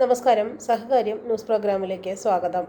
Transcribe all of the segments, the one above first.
നമസ്കാരം. സഹകാര്യം ന്യൂസ് പ്രോഗ്രാമിലേക്ക് സ്വാഗതം.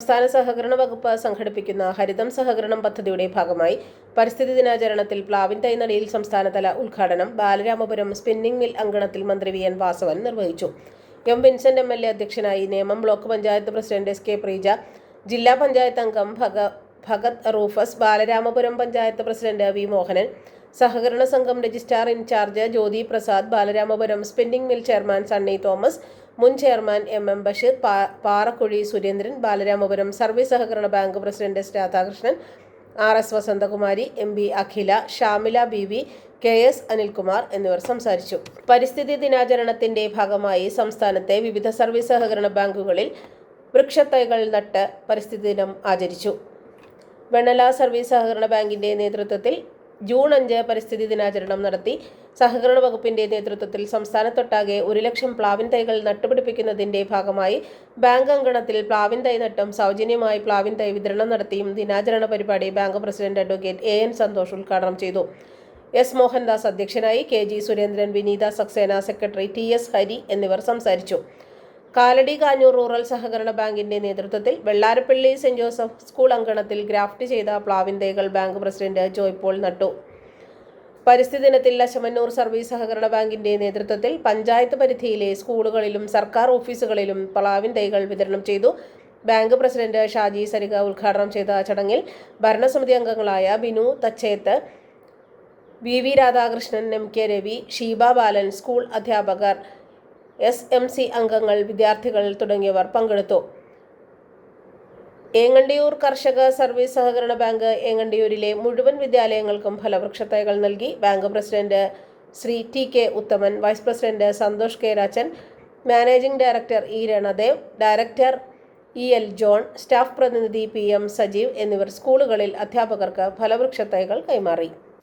സംസ്ഥാന സഹകരണ വകുപ്പ് സംഘടിപ്പിക്കുന്ന ഹരിതം സഹകരണം പദ്ധതിയുടെ ഭാഗമായി പരിസ്ഥിതി ദിനാചരണത്തിൽ പ്ലാവിൻ തൈനടിയിൽ സംസ്ഥാനതല ഉദ്ഘാടനം ബാലരാമപുരം സ്പിന്നിംഗ് മിൽ അങ്കണത്തിൽ മന്ത്രി വി എൻ വാസവൻ നിർവഹിച്ചു. M Vincent M L A അധ്യക്ഷനായി Nemom block panchayat president S K Preeja ജില്ലാ പഞ്ചായത്ത് അംഗം ഭഗ Bhagat Rufus Balaramapuram panchayat president V Mohanan സഹകരണ സംഘം registrar in charge Jyothi Prasad Balaramapuram spinning mill chairman Sunny Thomas മുൻ chairman M M Basheer Parakuzhi Surendran Balaramapuram service സഹകരണ bank president S Radhakrishnan R S Vasanthakumari M B Akhila Shamila B V K S Anilkumar എന്നിവർ സംസാരിച്ചു. പരിസ്ഥിതി ദിനാചരണത്തിന്റെ ഭാഗമായി സംസ്ഥാനത്തെ വിവിധ service സഹകരണ ബാങ്കുകളിൽ വൃക്ഷത്തൈകൾ നട്ട് പരിസ്ഥിതി ദിനം ആചരിച്ചു. വെണ്ണല സർവീസ് സഹകരണ ബാങ്കിന്റെ നേതൃത്വത്തിൽ ജൂൺ അഞ്ച് പരിസ്ഥിതി ദിനാചരണം നടത്തി. സഹകരണ വകുപ്പിന്റെ നേതൃത്വത്തിൽ സംസ്ഥാനത്തൊട്ടാകെ ഒരു ലക്ഷം പ്ലാവിൻ തൈകൾ നട്ടുപിടിപ്പിക്കുന്നതിന്റെ ഭാഗമായി ബാങ്ക് അങ്കണത്തിൽ പ്ലാവിൻ തൈ നട്ടും സൗജന്യമായി പ്ലാവിൻ തൈ വിതരണം നടത്തിയും ദിനാചരണ പരിപാടി bank president advocate A N Santhosh ഉദ്ഘാടനം ചെയ്തു. എസ് മോഹൻദാസ് അധ്യക്ഷനായി K G Surendran Vineetha Saxena secretary T S Hari എന്നിവർ സംസാരിച്ചു. കാലടി കാഞ്ഞൂർ റൂറൽ സഹകരണ ബാങ്കിന്റെ നേതൃത്വത്തിൽ വെള്ളാരപ്പള്ളി സെന്റ് ജോസഫ് സ്കൂൾ അങ്കണത്തിൽ ഗ്രാഫ്റ്റ് ചെയ്ത പ്ലാവിൻ തൈകൾ ബാങ്ക് പ്രസിഡന്റ് ജോയ് പോൾ നട്ടു. പരിസ്ഥിതി ദിനത്തിൽ ലശമന്നൂർ സർവീസ് സഹകരണ ബാങ്കിന്റെ നേതൃത്വത്തിൽ പഞ്ചായത്ത് പരിധിയിലെ സ്കൂളുകളിലും സർക്കാർ ഓഫീസുകളിലും പ്ലാവിൻ തൈകൾ വിതരണം ചെയ്തു. ബാങ്ക് പ്രസിഡന്റ് ഷാജി സരിക ഉദ്ഘാടനം ചെയ്ത ചടങ്ങിൽ ഭരണസമിതി അംഗങ്ങളായ Binu Thachethu V V Radhakrishnan M K Ravi Sheeba Balan school അധ്യാപകർ എസ് എം സി അംഗങ്ങൾ വിദ്യാർത്ഥികൾ തുടങ്ങിയവർ പങ്കെടുത്തു. ഏങ്ങണ്ടിയൂർ കർഷക സർവീസ് സഹകരണ ബാങ്ക് ഏങ്ങണ്ടിയൂരിലെ മുഴുവൻ വിദ്യാലയങ്ങൾക്കും ഫലവൃക്ഷത്തൈകൾ നൽകി. Bank president Shri T K Uthaman vice president Santhosh K Rajan managing director E Ranadev director E L John staff പ്രതിനിധി പി എം സജീവ് എന്നിവർ സ്കൂളുകളിൽ അധ്യാപകർക്ക് ഫലവൃക്ഷത്തൈകൾ കൈമാറി.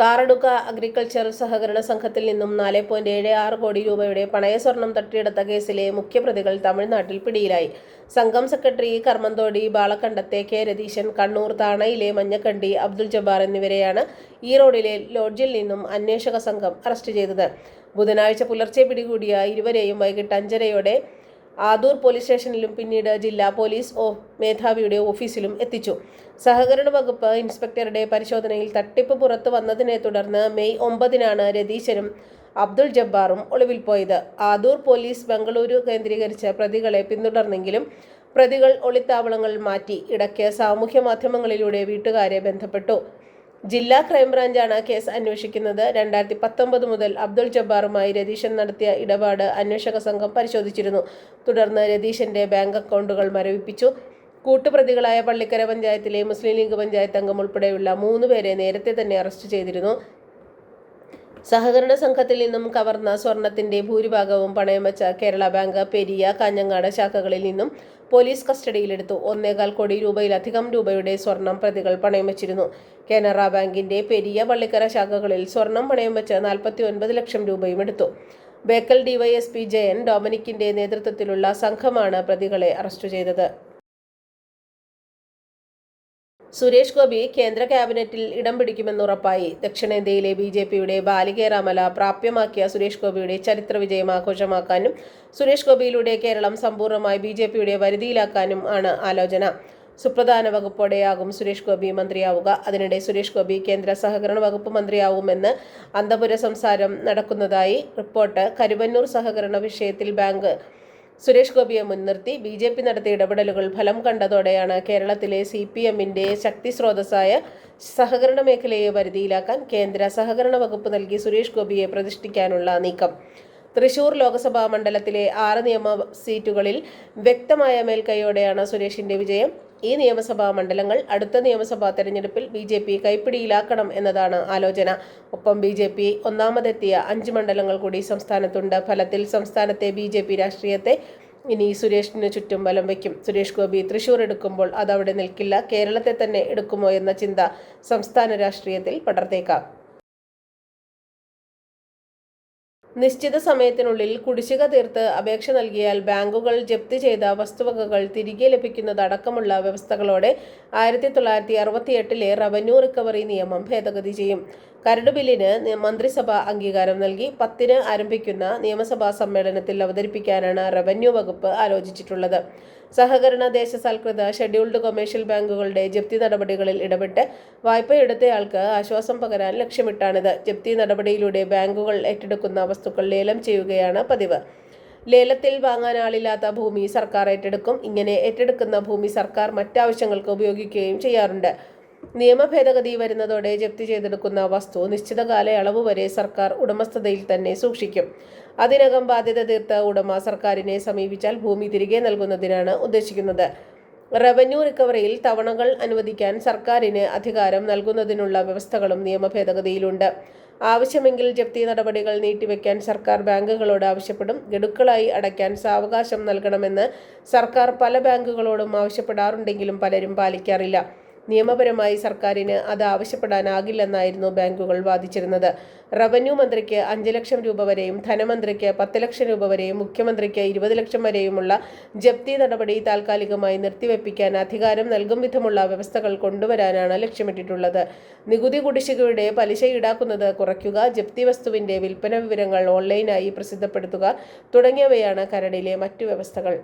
കാറടുക്ക അഗ്രികൾച്ചർ സഹകരണ സംഘത്തിൽ നിന്നും നാല് പോയിന്റ് ഏഴ് ആറ് കോടി രൂപയുടെ പണയ സ്വർണം തട്ടിയെടുത്ത കേസിലെ മുഖ്യപ്രതികൾ തമിഴ്നാട്ടിൽ പിടിയിലായി. സംഘം സെക്രട്ടറി കർമ്മന്തോടി ബാളക്കണ്ടത്തെ കെ രതീശൻ കണ്ണൂർ താണയിലെ മഞ്ഞക്കണ്ടി അബ്ദുൾ ജബ്ബാർ എന്നിവരെയാണ് ഈറോഡിലെ ലോഡ്ജിൽ നിന്നും അന്വേഷക സംഘം അറസ്റ്റ് ചെയ്തത്. ബുധനാഴ്ച പുലർച്ചെ പിടികൂടിയ ഇരുവരെയും വൈകിട്ട് അഞ്ചരയോടെ ആദൂർ പോലീസ് സ്റ്റേഷനിലും പിന്നീട് ജില്ലാ പോലീസ് ഓ മേധാവിയുടെ ഓഫീസിലും എത്തിച്ചു. സഹകരണ വകുപ്പ് ഇൻസ്പെക്ടറുടെ പരിശോധനയിൽ തട്ടിപ്പ് പുറത്തു വന്നതിനെ തുടർന്ന് മെയ് ഒമ്പതിനാണ് രതീശനും അബ്ദുൾ ജബ്ബാറും ഒളിവിൽ പോയത്. ആദൂർ പോലീസ് ബംഗളൂരു കേന്ദ്രീകരിച്ച് പ്രതികളെ പിന്തുടർന്നെങ്കിലും പ്രതികൾ ഒളിത്താവളങ്ങൾ മാറ്റി. ഇടയ്ക്ക് സാമൂഹ്യ മാധ്യമങ്ങളിലൂടെ വീട്ടുകാരെ ബന്ധപ്പെട്ടു. ജില്ലാ ക്രൈംബ്രാഞ്ചാണ് കേസ് അന്വേഷിക്കുന്നത്. രണ്ടായിരത്തി പത്തൊമ്പത് മുതൽ അബ്ദുൾ ജബ്ബാറുമായി രതീശൻ നടത്തിയ ഇടപാട് അന്വേഷക സംഘം പരിശോധിച്ചിരുന്നു. തുടർന്ന് രതീശന്റെ ബാങ്ക് അക്കൗണ്ടുകൾ മരവിപ്പിച്ചു. കൂട്ടുപ്രതികളായ പള്ളിക്കര പഞ്ചായത്തിലെ മുസ്ലിം ലീഗ് പഞ്ചായത്ത് അംഗം ഉൾപ്പെടെയുള്ള മൂന്ന് പേരെ നേരത്തെ തന്നെ അറസ്റ്റ് ചെയ്തിരുന്നു. സഹകരണ സംഘത്തിൽ നിന്നും കവർന്ന സ്വർണത്തിന്റെ ഭൂരിഭാഗവും പണയം വെച്ച കേരള ബാങ്ക് പെരിയ കാഞ്ഞങ്ങാട് ശാഖകളിൽ നിന്നും പോലീസ് കസ്റ്റഡിയിലെടുത്തു. ഒന്നേകാൽ കോടി രൂപയിലധികം രൂപയുടെ സ്വർണം പ്രതികൾ പണയം വെച്ചിരുന്നു. കാനറ ബാങ്കിന്റെ പെരിയ പള്ളിക്കര ശാഖകളിൽ സ്വർണം പണയം വെച്ച് നാൽപ്പത്തി ഒൻപത് ലക്ഷം രൂപയും എടുത്തു. ബേക്കൽ ഡിവൈഎസ്പി ജയൻ ഡൊമിനിക്കിന്റെ നേതൃത്വത്തിലുള്ള സംഘമാണ് പ്രതികളെ അറസ്റ്റ് ചെയ്തത്. സുരേഷ് ഗോപി കേന്ദ്ര ക്യാബിനറ്റിൽ ഇടം പിടിക്കുമെന്ന് ഉറപ്പായി. ദക്ഷിണേന്ത്യയിലെ ബി ജെ പിയുടെ ബാലികേറാമല പ്രാപ്യമാക്കിയ സുരേഷ് ഗോപിയുടെ ചരിത്ര വിജയം ആഘോഷമാക്കാനും സുരേഷ് ഗോപിയിലൂടെ കേരളം സമ്പൂർണമായി ബി ജെ പിയുടെ വരുതിയിലാക്കാനും ആണ് ആലോചന. സുപ്രധാന വകുപ്പോടെയാകും സുരേഷ് ഗോപി മന്ത്രിയാവുക. അതിനിടെ സുരേഷ് ഗോപി കേന്ദ്ര സഹകരണ വകുപ്പ് മന്ത്രിയാവുമെന്ന് അന്തപുര സംസാരം നടക്കുന്നതായി റിപ്പോർട്ട്. കരുവന്നൂർ സഹകരണ വിഷയത്തിൽ ബാങ്ക് സുരേഷ് ഗോപിയെ മുൻനിർത്തി ബി ജെ പി നടത്തിയ ഇടപെടലുകൾ ഫലം കണ്ടതോടെയാണ് കേരളത്തിലെ സി പി എമ്മിന്റെ ശക്തി സ്രോതസ്സായ സഹകരണ മേഖലയെ പരിധിയിലാക്കാൻ കേന്ദ്ര സഹകരണ വകുപ്പ് നൽകി സുരേഷ് ഗോപിയെ പ്രതിഷ്ഠിക്കാനുള്ള നീക്കം. തൃശൂർ ലോക്സഭാ മണ്ഡലത്തിലെ ആറ് നിയമ സീറ്റുകളിൽ വ്യക്തമായ മേൽക്കൈയോടെയാണ് സുരേഷിന്റെ വിജയം. ഈ നിയമസഭാ മണ്ഡലങ്ങൾ അടുത്ത നിയമസഭാ തെരഞ്ഞെടുപ്പിൽ ബി ജെ പി കൈപ്പിടിയിലാക്കണം എന്നതാണ് ആലോചന. ഒപ്പം ബി ജെ പി ഒന്നാമതെത്തിയ അഞ്ച് മണ്ഡലങ്ങൾ കൂടി സംസ്ഥാനത്തുണ്ട്. ഫലത്തിൽ സംസ്ഥാനത്തെ ബി ജെ പി രാഷ്ട്രീയത്തെ ഇനി സുരേഷിന് ചുറ്റും വലം വയ്ക്കും. സുരേഷ് ഗോപി തൃശൂർ എടുക്കുമ്പോൾ അതവിടെ നിൽക്കില്ല. കേരളത്തെ തന്നെ എടുക്കുമോ എന്ന ചിന്ത സംസ്ഥാന രാഷ്ട്രീയത്തിൽ പടർത്തേക്കാം നിശ്ചിത സമയത്തിനുള്ളിൽ കുടിശ്ശിക തീർത്ത് അപേക്ഷ നൽകിയാൽ ബാങ്കുകൾ ജപ്തി ചെയ്ത വസ്തുവകകൾ തിരികെ ലഭിക്കുന്നതടക്കമുള്ള വ്യവസ്ഥകളോടെ ആയിരത്തി തൊള്ളായിരത്തി അറുപത്തിയെട്ടിലെ റവന്യൂ റിക്കവറി നിയമം ഭേദഗതി ചെയ്യും. കരട് ബില്ലിന് മന്ത്രിസഭ അംഗീകാരം നൽകി പത്തിന് ആരംഭിക്കുന്ന നിയമസഭാ സമ്മേളനത്തിൽ അവതരിപ്പിക്കാനാണ് റവന്യൂ വകുപ്പ് ആലോചിച്ചിട്ടുള്ളത്. സഹകരണ ദേശസാൽകൃത ഷെഡ്യൂൾഡ് കൊമേഴ്ഷ്യൽ ബാങ്കുകളുടെ ജപ്തി നടപടികളിൽ ഇടപെട്ട് വായ്പയെടുത്തയാൾക്ക് ആശ്വാസം പകരാൻ ലക്ഷ്യമിട്ടാണിത്. ജപ്തി നടപടിയിലൂടെ ബാങ്കുകൾ ഏറ്റെടുക്കുന്ന വസ്തുക്കൾ ലേലം ചെയ്യുകയാണ് പതിവ്. ലേലത്തിൽ വാങ്ങാൻ ആളില്ലാത്ത ഭൂമി സർക്കാർ ഏറ്റെടുക്കും. ഇങ്ങനെ ഏറ്റെടുക്കുന്ന ഭൂമി സർക്കാർ മറ്റാവശ്യങ്ങൾക്ക് ഉപയോഗിക്കുകയും ചെയ്യാറുണ്ട്. നിയമ ഭേദഗതി വരുന്നതോടെ ജപ്തി ചെയ്തെടുക്കുന്ന വസ്തു നിശ്ചിത കാലയളവ് വരെ സർക്കാർ ഉടമസ്ഥതയിൽ തന്നെ സൂക്ഷിക്കും. അതിനകം ബാധ്യത തീർത്ത ഉടമ സർക്കാരിനെ സമീപിച്ചാൽ ഭൂമി തിരികെ നൽകുന്നതിനാണ് ഉദ്ദേശിക്കുന്നത്. റവന്യൂ റിക്കവറിയിൽ തവണകൾ അനുവദിക്കാൻ സർക്കാരിന് അധികാരം നൽകുന്നതിനുള്ള വ്യവസ്ഥകളും നിയമ ഭേദഗതിയിലുണ്ട് ആവശ്യമെങ്കിൽ ജപ്തി നടപടികൾ നീട്ടിവെക്കാൻ സർക്കാർ ബാങ്കുകളോട് ആവശ്യപ്പെടും. ഗഡുക്കളായി അടയ്ക്കാൻ സാവകാശം നൽകണമെന്ന് സർക്കാർ പല ബാങ്കുകളോടും ആവശ്യപ്പെടാറുണ്ടെങ്കിലും പലരും പാലിക്കാറില്ല. നിയമപരമായി സർക്കാരിന് അത് ആവശ്യപ്പെടാനാകില്ലെന്നായിരുന്നു ബാങ്കുകൾ വാദിച്ചിരുന്നത്. റവന്യൂ മന്ത്രിക്ക് അഞ്ച് ലക്ഷം രൂപ വരെയും ധനമന്ത്രിക്ക് പത്ത് ലക്ഷം രൂപ വരെയും മുഖ്യമന്ത്രിക്ക് ഇരുപത് ലക്ഷം വരെയുമുള്ള ജപ്തി നടപടി താൽക്കാലികമായി നിർത്തിവെപ്പിക്കാൻ അധികാരം നൽകും വിധമുള്ള വ്യവസ്ഥകൾ കൊണ്ടുവരാനാണ് ലക്ഷ്യമിട്ടിട്ടുള്ളത്. നികുതി കുടിശ്ശികയുടെ പലിശ ഈടാക്കുന്നത് കുറയ്ക്കുക ജപ്തി വസ്തുവിന്റെ വിൽപ്പന വിവരങ്ങൾ ഓൺലൈനായി പ്രസിദ്ധപ്പെടുത്തുക തുടങ്ങിയവയാണ് കരടിലെ മറ്റു വ്യവസ്ഥകൾ.